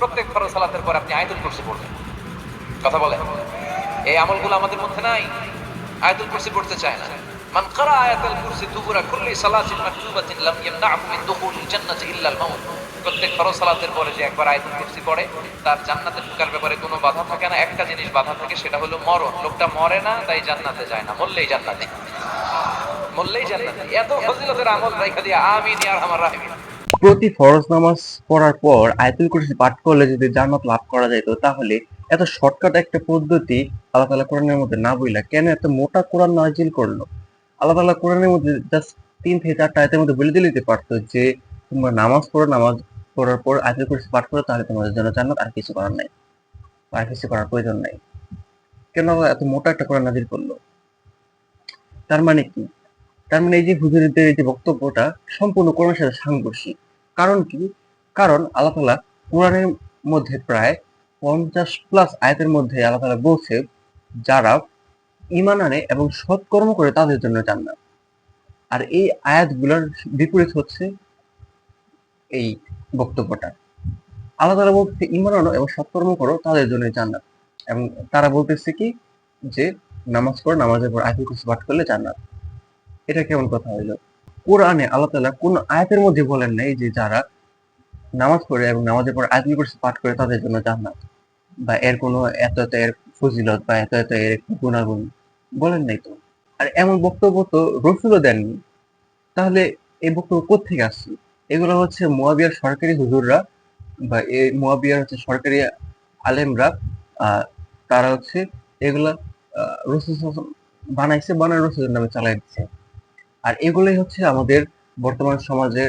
প্রত্যেক ফরজ সালাতের পর আপনি আয়াতুল কুরসি পড়বেন। কথা বলে? এই আমলগুলো আমাদের মধ্যে নাই। আয়াতুল কুরসি পড়তে চায় না। মান করা আয়াতুল কুরসি দুবুরা কুল্লি সালাতিন মাকতুবাতিন লাম ইয়ামনাহু মিন দুখুলিল জান্নাতি ইল্লা আল মাউত। প্রত্যেক ফরজ সালাতের পরে যে একবার আয়াতুল কুরসি পড়ে, তার জান্নাতে ঢোকার ব্যাপারে কোনো বাধা থাকে না। একটা জিনিস বাধা থাকে, সেটা হলো মরণ। লোকটা মরে না, তাই জান্নাতে যায় না। মরলেই জান্নাতে। মরলেই জান্নাতে। এত ফজিলতের আমল রাইখা দিয়া আমিন ইয়া আরহামার রাহিমিন। প্রতি ফরজ নামাজ পড়ার পর আয়াতুল কুরসি পাঠ করলে যদি জান্নাত লাভ করা যেত তাহলে এত শর্টকাট একটা পদ্ধতি আল্লাহ তাআলা কোরআনের মধ্যে না বইলা কেন এত মোটা কোরআন নাজিল করল? আল্লাহ তাআলা কোরআনের মধ্যে জাস্ট তিন থেকে চারটা আয়াতের মধ্যে বলে দিতে পারতো যে, তোমরা নামাজ পড়ো, নামাজ পড়ার পর আয়াতুল কুরসি পাঠ করো, তাহলে তোমাদের জন্য জান্নাত আর কিছু করার নাই। আর কিছু করার প্রয়োজন নাই। কেন এত মোটা একটা কোরআন নাজিল করল? তার মানে কি? তার মানে এই যে হুজুরদের এই যে বক্তব্যটা সম্পূর্ণ কোরআনের সাথে সাংঘর্ষিক। কারণ কি? কারণ আল্লাহ তাআলা কোরআনের মধ্যে প্রায় পঞ্চাশ প্লাস আয়াতের মধ্যে আল্লাহ তাআলা বলছে, যারা ঈমান আনে এবং সৎকর্ম করে তাদের জন্য জান্নাত। আর এই আয়াতগুলোর বিপরীত হচ্ছে এই বক্তব্যটা। আল্লাহ তাআলা বলছে ঈমান আনো এবং সৎকর্ম করো, তাদের জন্য জান্নাত। এবং তারা বলতেছে কি? যে, নামাজ পড়ো, নামাজের পর আয়াতুল কুরসি পাঠ করলে জান্নাত। এটা কেমন কথা হইল? কোরআনে আল্লাহ তাআলা কোন আয়াতের মধ্যে বলেন নাই যে যারা নামাজ পড়ে এবং নামাজের পর আয়াতুল কুরসি পাঠ করে তাদের জন্য জান্নাত বা এর কোনো এত এত এর ফজিলত বা এত এত এর গুণাগুণ বলেন নাই তো? আর এমন বক্তব্য তো রসুলও দেননি। তাহলে এই বক্তব্য কোথেকে আসছে? এগুলো হচ্ছে মোয়াবিয়ার সরকারি হুজুররা বা এই মোয়াবিয়ার হচ্ছে সরকারি আলেমরা তারা হচ্ছে এগুলা রসুল বানাইছে, বানায় রসুলের নামে চালাই দিচ্ছে আর এগুলোই হচ্ছে আমাদের বর্তমান সমাজে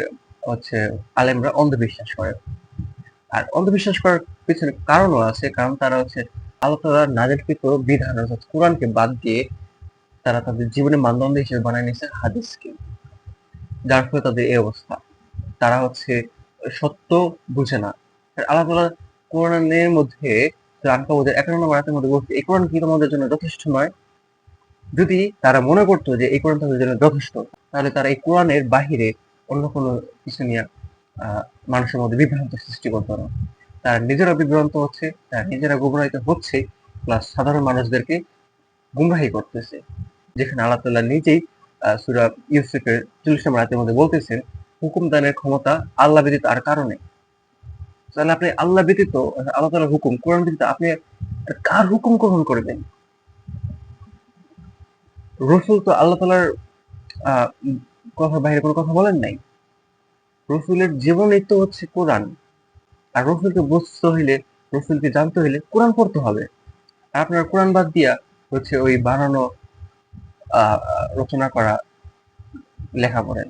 হচ্ছে আলেমরা অন্ধবিশ্বাস করে। আর অন্ধবিশ্বাস করার পিছনে কারণও আছে, কারণ তারা হচ্ছে আল্লাহ নাজিলকৃত বিধান, অর্থাৎ কোরআনকে বাদ দিয়ে তারা তাদের জীবনের মানদণ্ড হিসেবে বানায় নিয়েছে হাদিসকে, যার ফলে তাদের এই অবস্থা। তারা হচ্ছে সত্য বুঝে না। আল্লাহ তাআলা কোরআনের মধ্যে আনকাবুদের একান্ন নম্বর মধ্যে বলছে, এই কোরআন কি তোমাদের জন্য যথেষ্ট নয় যদি তারা মনে করতো যে এই কোরআন তাদের জন্য যথেষ্ট, তাহলে তারা এই কোরআনের বাহিরে অন্য কোনো কিছু নিয়ে মানুষের মধ্যে বিভ্রান্ত সৃষ্টি করতো না। তারা নিজেরা বিভ্রান্ত হচ্ছে, তারা নিজেরা গুমরাহিত হচ্ছে প্লাস সাধারণ মানুষদেরকে গুমরাহি করতেছে। যেখানে আল্লাহ তাল্লাহ নিজেই সূরা ইউসুফের চল্লিশ নম্বর আয়াতের মধ্যে বলতেছেন, হুকুম দানের ক্ষমতা আল্লাহ ব্যতীত আর কারণে তাহলে আপনি আল্লাহ ব্যতীত, আল্লাহ তাআলার হুকুম, কোরআন ব্যতীত আপনি কার হুকুম গ্রহণ করবেন? রসুল তো আল্লাহ তালার উম, বাইরে কোনো কথা বলেন নাই। রসুলের জীবনই তো হচ্ছে কোরআন। আর রসুলকে বুঝতে হইলে রসুলকে জানতে হইলে কোরআন পড়তে হবে। আর আপনার কোরআন বাদ দিয়া হচ্ছে ওই বানানো রচনা করা লেখা পড়েন।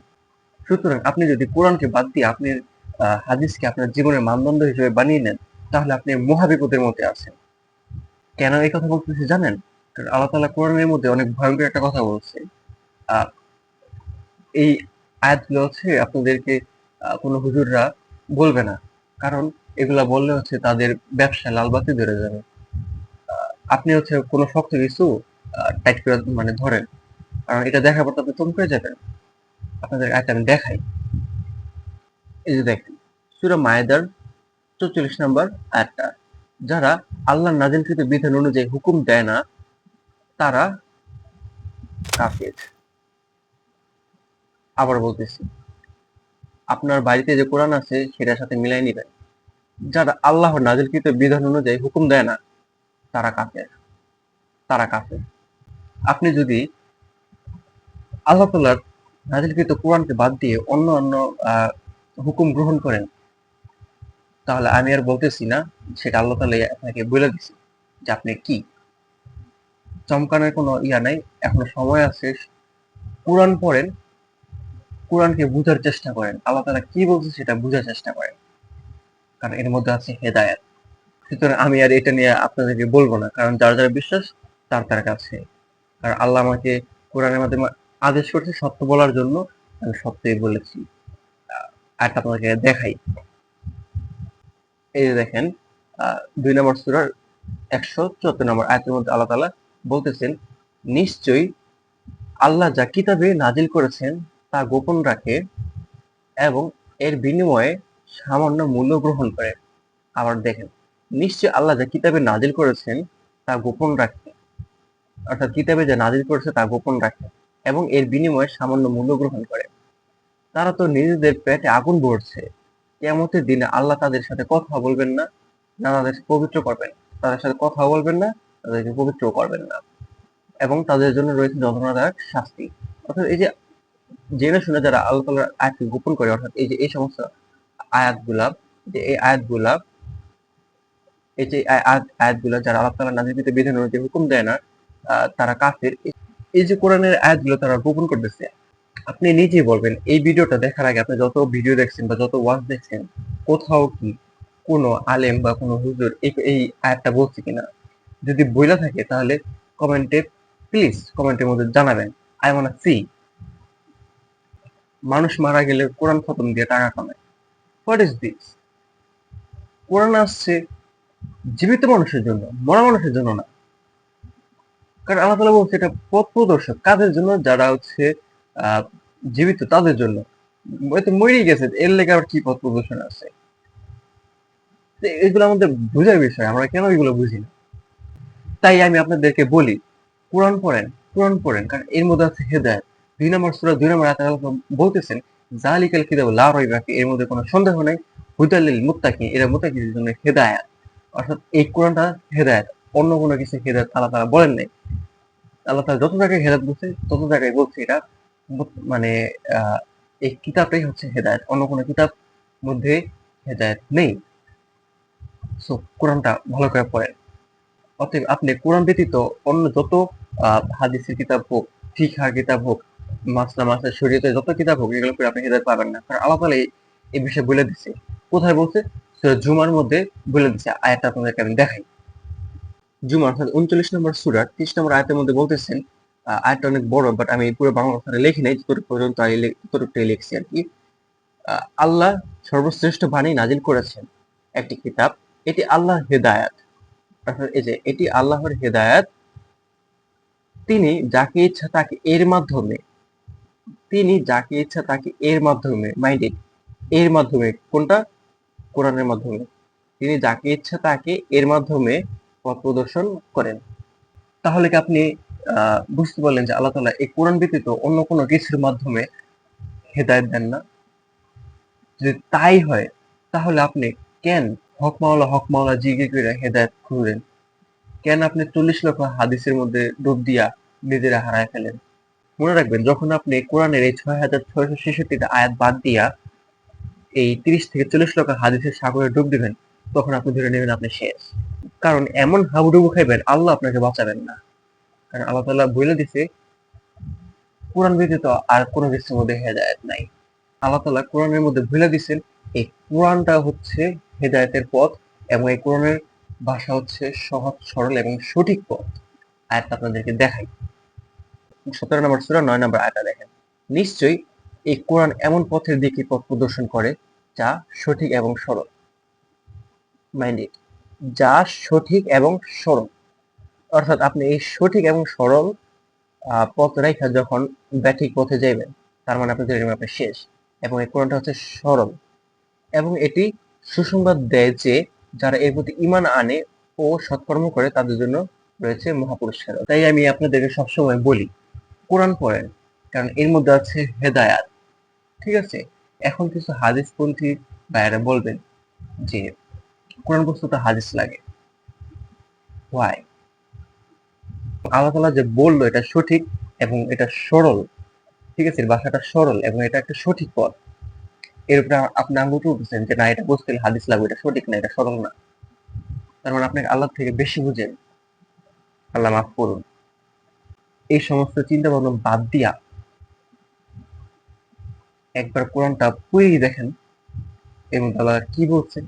সুতরাং আপনি যদি কোরআনকে বাদ দিয়ে আপনি হাদিসকে আপনার জীবনের মানদণ্ড হিসেবে বানিয়ে নেন তাহলে আপনি মহাবিপদের মধ্যে আছেন। কেন এই কথা বলতেছি জানেন? আল্লাহ তাআলা কোরআনের মধ্যে অনেক ভয়ঙ্কর একটা কথা বলছে। এই আয়াতগুলো হচ্ছে আপনাদেরকে কোনো হুজুররা বলবে না। কারণ এগুলা বললে হচ্ছে তাদের ব্যবসায় লালবাতি ধরে যাবে। আপনি হচ্ছে কোনো শক্ত কিছু টাইট করে মানে ধরেন। কারণ এটা দেখার পর আপনি চমকে যাবেন। আপনাদের আয়াত আমি দেখাই। এই যে দেখেন, সূরা মায়েদার চৌচল্লিশ নম্বর আয়াতটা। যারা আল্লাহ নাজিলকৃত বিধান অনুযায়ী হুকুম দেয় না তারা কাফের। আবার বলতেছি, আপনার বাড়িতে যে কোরআন আছে, সেটার সাথে মিলাই নিবেন। যারা আল্লাহ নাজিলকৃত বিধান অনুযায়ী হুকুম দেয় না, তারা কাফের। তারা কাফের। আপনি যদি আল্লাহ তাআলার নাজিলকৃত কোরআনকে বাদ দিয়ে অন্য অন্য হুকুম গ্রহণ করেন, তাহলে আমি আর বলতেছি না, সেটা আল্লাহ তাআলা আপনাকে বলে দিছি যে আপনি কি চমকানোর কোনো ইয়া নাই, এখনও সময় আছে। কোরআন পড়েন, কোরআনকে বুঝার চেষ্টা করেন। আল্লাহ তাআলা কি বলছে সেটা বুঝার চেষ্টা করেন। কারণ এর মধ্যে আছে হেদায়েত। সুতরাং আমি আর এটা নিয়ে আপনাদেরকে বলব না, কারণ যার যার বিশ্বাস, তার তার কাছে। আর আল্লাহ আমাকে কোরআনের মাধ্যমে আদেশ করছে সত্য বলার জন্য, আমি সত্যই বলেছি। আর আপনাদেরকে দেখাই। এই যে দেখেন দুই নম্বর সূরার একশো চোদ্দ নম্বর আয়তের মধ্যে আল্লাহ তাআলা বলতেছেন, নিশ্চয়ই আল্লাহ যা কিতাবে নাজিল করেছেন তা গোপন রাখে এবং এর বিনিময়ে সামান্য মূল্য গ্রহণ করে। আবার দেখেন নিশ্চয় আল্লাহ যা কিতাবে নাজিল করেছেন তা গোপন রাখতে অর্থাৎ কিতাবে যা নাজিল করেছে তা গোপন রাখে এবং এর বিনিময়ে সামান্য মূল্য গ্রহণ করে। তারা তো নিজেদের পেটে আগুন ভরছে। কেমতের দিনে আল্লাহ তাদের সাথে কথা বলবেন না না তাদের পবিত্র করবেন, তাদের সাথে কথা বলবেন না তাদেরকে পবিত্র করবেন না। এবং তাদের জন্য রয়েছে যন্ত্রণাদায়ক শাস্তি। অর্থাৎ এই যে জেনে শুনে যারা আল্লাহ তালার আয়াতকে গোপন করে, অর্থাৎ এই যে এই সমস্ত আয়াতগুলা, যে এই আয়াতগুলা, এই যে আয়াত- আয়াতগুলা যারা আল্লাহ তালা নাজিকৃত বিধান অনুযায়ী হুকুম দেয় না তারা কাফের। এই যে কোরআনের আয়াতগুলো তারা গোপন করতেছে, আপনি নিজেই বলবেন, এই ভিডিওটা দেখার আগে আপনি যত ভিডিও দেখছেন বা যত ওয়াজ দেখছেন, কোথাও কি কোনো আলেম বা কোনো হুজুর এই আয়াতটা বলছে কিনা? যদি বইলা থাকে, তাহলে কমেন্টে প্লিজ কমেন্টের মধ্যে জানাবেন। আই ওয়ান্ট সি মানুষ মারা গেলে কোরআন খতম দিয়ে টাকা কামায়। হোয়াট ইজ দিস কোরআন আসছে জীবিত মানুষের জন্য, মরা মানুষের জন্য না। কারণ আল্লাহ তালা বলছে এটা পথ প্রদর্শক, কাদের জন্য? যারা হচ্ছে জীবিত, তাদের জন্য। হয়তো মরেই গেছে, এর লেগে আবার কি পথ প্রদর্শন আছে? এগুলো আমাদের বোঝার বিষয়, আমরা কেন এগুলো বুঝি না? তাই আমি আপনাদেরকে বলি, কোরআন পড়েন কোরআন পড়েন, কারণ এর মধ্যে আছে হেদায়ত। দুই নম্বর সুরা, দুই নম্বর বলতেছেন জালিকাল কিতাব লা রাইবা এর মধ্যে কোনো সন্দেহ নেই। হুদালিল মুত্তাকিন এরা মুত্তাকিনের জন্য হেদায়েত। অর্থাৎ এই কোরআনটা হেদায়েত, অন্য কোনো কিছু হেদায়েত আল্লাহ তাআলা বলেন নাই। আল্লাহ তাআলা যত জায়গায় হেদায়েত বলছে, তত জায়গায় বলছে এটা মানে এই কিতাবটাই হচ্ছে হেদায়েত। অন্য কোনো কিতাব মধ্যে হেদায়েত নেই। সো, কোরআনটা ভালো করে পড়েন। অতএব আপনি কোরআন ব্যতীত অন্য যত হাদিসের কিতাব হোক ফিকহার কিতাব হোক মাসলা মাসলা শরীয়তের যত কিতাব হোক এগুলো করে আপনি হেদায়ত পাবেন না। কারণ আল্লাহ তাআলা এই- বিষয়ে বলে দিচ্ছে কোথায় বলছে? সূরা জুমার মধ্যে বলে দিচ্ছে আয়াতটা আপনাদেরকে আমি দেখাই। জুমা অর্থাৎ উনচল্লিশ নম্বর সুরার ত্রিশ নম্বর আয়াতের মধ্যে বলতেছেন আহ, আয়াতটা অনেক বড় বাট আমি পুরো বাংলা ভাষাটা লিখি নাই যতটুকু পর্যন্ত লে- লিখছি আর কি। আল্লাহ সর্বশ্রেষ্ঠ বাণী নাজিল করেছেন একটি কিতাব। এটি আল্লাহ হেদায়াত। এই যে এটি আল্লাহর হেদায়াত। তিনি যাকে ইচ্ছা তাকে এর মাধ্যমে, তিনি যাকে ইচ্ছা তাকে এর মাধ্যমে মাইন্ডেড এর মাধ্যমে, কোনটা? কোরআনের মাধ্যমে। তিনি যাকে ইচ্ছা তাকে এর মাধ্যমে পথ প্রদর্শন করেন। তাহলে কি আপনি বুঝতে পারলেন যে আল্লাহ তাআলা এই কোরআন ব্যতীত অন্য কোনো কিছুর মাধ্যমে হেদায়ত দেন না? যদি তাই হয়, তাহলে আপনি কেন হক মাওলা হক মাওলা জিগে করে হেদায়ত খুঁজলেন। কেন আপনি চল্লিশ লক্ষ হাদিসের মধ্যে ডুব দিয়া নিজেরা হারায় ফেলেন? মনে রাখবেন, যখন আপনি কোরআনের এই ছয় হাজার ছয়শো ছেষট্টিটা আয়াত বাদ দিয়া এই তিরিশ থেকে চল্লিশ লক্ষ হাদিসের সাগরে ডুব দিবেন, তখন আপনি ধরে নেবেন আপনি শেষ। কারণ এমন হাবুডুবু খাইবেন, আল্লাহ আপনাকে বাঁচাবেন না। কারণ আল্লাহ তাআলা বলে দিছে, কোরআন ব্যতীত আর কোনো কিছুর মধ্যে হেদায়েত নাই। আল্লাহ তাআলা কোরআনের মধ্যে ভুলে দিছেন, এই কোরআনটা হচ্ছে হেদায়েতের পথ এবং এই কোরআনের ভাষা হচ্ছে সহজ, সরল এবং সঠিক পথ। আয়াতটা আপনাদেরকে দেখাই। সতেরো নম্বর সূরা, নয় নম্বর আয়াতটা দেখেন। নিশ্চয়ই এই কোরআন এমন পথের দিকে পথ প্রদর্শন করে যা সঠিক এবং সরল। মাইন্ডেড যা সঠিক এবং সরল। অর্থাৎ আপনি এই সঠিক এবং সরল পথ রেখা যখন ব্যাঠিক পথে যাইবেন, তার মানে আপনি ধরে নেবেন আপনি শেষ। এবং এই কোরআনটা হচ্ছে সরল। এবং এটি সুসংবাদ দেয় যে, যারা এর প্রতি ইমান আনে ও সৎকর্ম করে, তাদের জন্য রয়েছে মহাপুরস্কার তাই আমি আপনাদেরকে সবসময় বলি, কোরআন পড়েন, কারণ এর মধ্যে আছে হেদায়াত। ঠিক আছে? এখন কিছু হাদিসপন্থী ভাইয়েরা বলবেন যে, কোরআন বস্তুটা হাদিস লাগে। ওয়াই আল্লাহ তাআলা যে বলল, এটা সঠিক এবং এটা সরল। ঠিক আছে? ভাষাটা সরল এবং এটা একটা সঠিক পথ। এর উপরে আপনি আঙ্গুল তুলতেছেন যে, না, এটা বুঝতে হাদিস লাগবে, এটা সঠিক না, এটা সরল না। তার মানে আপনি আল্লাহ থেকে বেশি বুঝেন। আল্লাহ মাফ করুন। এই সমস্ত চিন্তা ভাবনা বাদ দিয়া একবার কোরআনটা পড়েই দেখেন এবং আল্লাহ কি বলছেন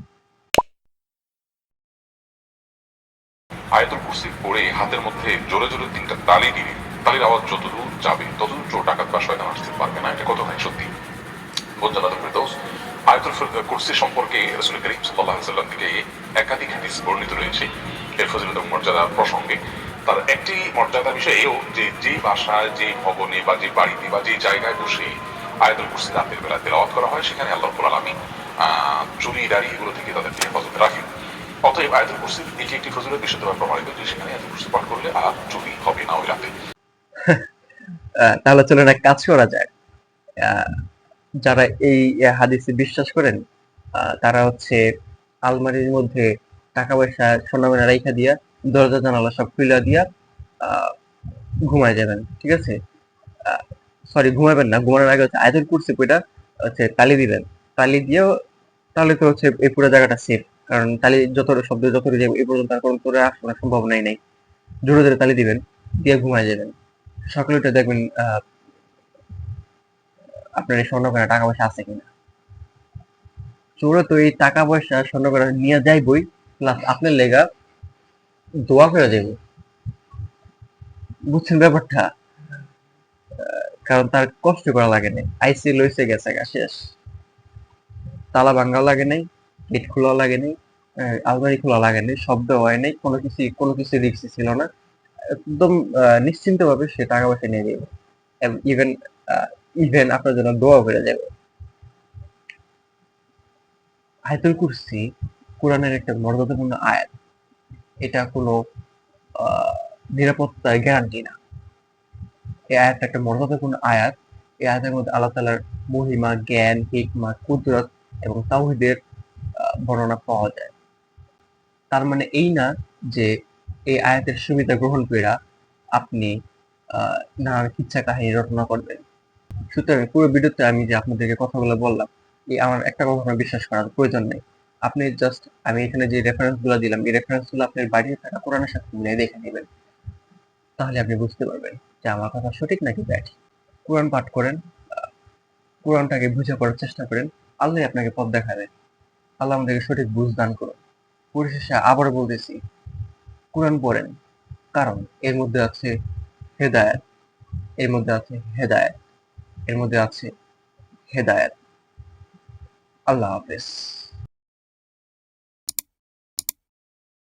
আয়াতুল কুরসি পড়ে হাতের মধ্যে জোরে জোরে তিনটা তালি দিলে তালির আওয়াজ যতদূর যাবে, ততদূর চোর ডাকাত বা শয়তান আসতে পারবে না, এটা কতখানি সত্যি? বন্ধুনাথ ফেরদৌস আয়াতুল কুরসি সম্পর্কে রসুল করিম সাল্লাহ সাল্লাম থেকে একাধিক হাদিস বর্ণিত রয়েছে। এর ফজিলত এবং মর্যাদার প্রসঙ্গে। তার একটি মর্যাদা বিষয় এও যে যে বাসায় যে ভবনে বা যে বাড়িতে বা যে জায়গায় বসে আয়াতুল কুরসি রাতের বেলা তেলাওয়াত করা হয় সেখানে আল্লাহ আলমী চুরি দাড়ি এগুলো থেকে তাদেরকে হেফাজত রাখেন। অতএব আয়াতুল কুরসির এটি একটি ফজিলত বিশুদ্ধভাবে প্রমাণিত যে সেখানে আয়াতুল কুরসি পাঠ করলে আর চুরি হবে না ওই রাতে। তাহলে চলুন এক কাজ করা আহ, যারা এই হাদিসে বিশ্বাস করেন তারা হচ্ছে আলমারির মধ্যে টাকা পয়সা সোনামেনা রাইখা দিয়া দরজা জানালা সব খুলে দিয়া ঘুমায় যাবেন ঠিক আছে? সরি ঘুমাবেন না ঘুমানোর আগে হচ্ছে আয়াতুল করছে বইটা হচ্ছে তালি দিবেন। তালি দিয়েও তাহলে তো হচ্ছে এই পুরো জায়গাটা সেফ কারণ তালি যত শব্দ যত যাবে এই পর্যন্ত আর কোনো করে আসার সম্ভাবনাই নাই। জোরে জোরে তালি দিবেন দিয়ে ঘুমায় যাবেন। সকালে উঠে দেখবেন আহ, আপনার এই স্বর্ণ করা টাকা পয়সা আছে কিনা? চোরে তো এই টাকা পয়সা স্বর্ণ করা নিয়ে যাইবই প্লাস আপনার লেগা দোয়া করে যাইব। বুঝছেন ব্যাপারটা? কারণ তার কষ্ট করা লাগে নাই। আইসি লইসে গেছে গা, শেষ। তালা ভাঙ্গা লাগে নাই, গেট খোলা লাগে নাই আলমারি খোলা লাগে নাই শব্দ হয় নাই, কোনো কিছু কোনো কিছু রিক্সি ছিল না। একদম নিশ্চিন্ত ভাবে সে টাকা পয়সা নিয়ে যাবে ইভেন ইভেন আপনার জন্য দোয়া করে যাবে। আয়াতুল কুরসি কোরআনের একটা মর্যাদাপূর্ণ আয়াত। এটা কোনো নিরাপত্তার গ্যারান্টি না। এই আয়াতটা একটা মর্যাদাপূর্ণ আয়াত। এই আয়াতের মধ্যে আল্লাহ তালার মহিমা জ্ঞান হিকমা কুদরত এবং তাওহিদের আহ, বর্ণনা পাওয়া যায়। তার মানে এই না যে এই আয়াতের সুবিধা গ্রহণ করে আপনি নানান কিচ্ছা কাহিনী রচনা করবেন। সুতরাং পুরো ভিডিওতে আমি যে আপনাদেরকে কথাগুলো বললাম, এই আমার একটা কথা বিশ্বাস করার প্রয়োজন নেই। আপনি জাস্ট আমি এখানে যে রেফারেন্সগুলো দিলাম, এই রেফারেন্সগুলো আপনার বাড়িতে থাকা কোরআনের সাথে মিলিয়ে দেখে নেবেন। তাহলে আপনি বুঝতে পারবেন যে আমার কথা সঠিক নাকি ব্যাট কোরআন পাঠ করেন কোরআনটাকে বুঝে পড়ার চেষ্টা করেন, আল্লাহ আপনাকে পথ দেখাবেন আল্লাহ আমাদেরকে সঠিক বুঝ দান করুন। পরিশেষে আবার বলতেছি, কোরআন পড়েন, কারণ এর মধ্যে আছে হেদায়েত, এর মধ্যে আছে হেদায়েত। এর মধ্যে আছে হেদায়েত। আল্লাহ হাফেজ।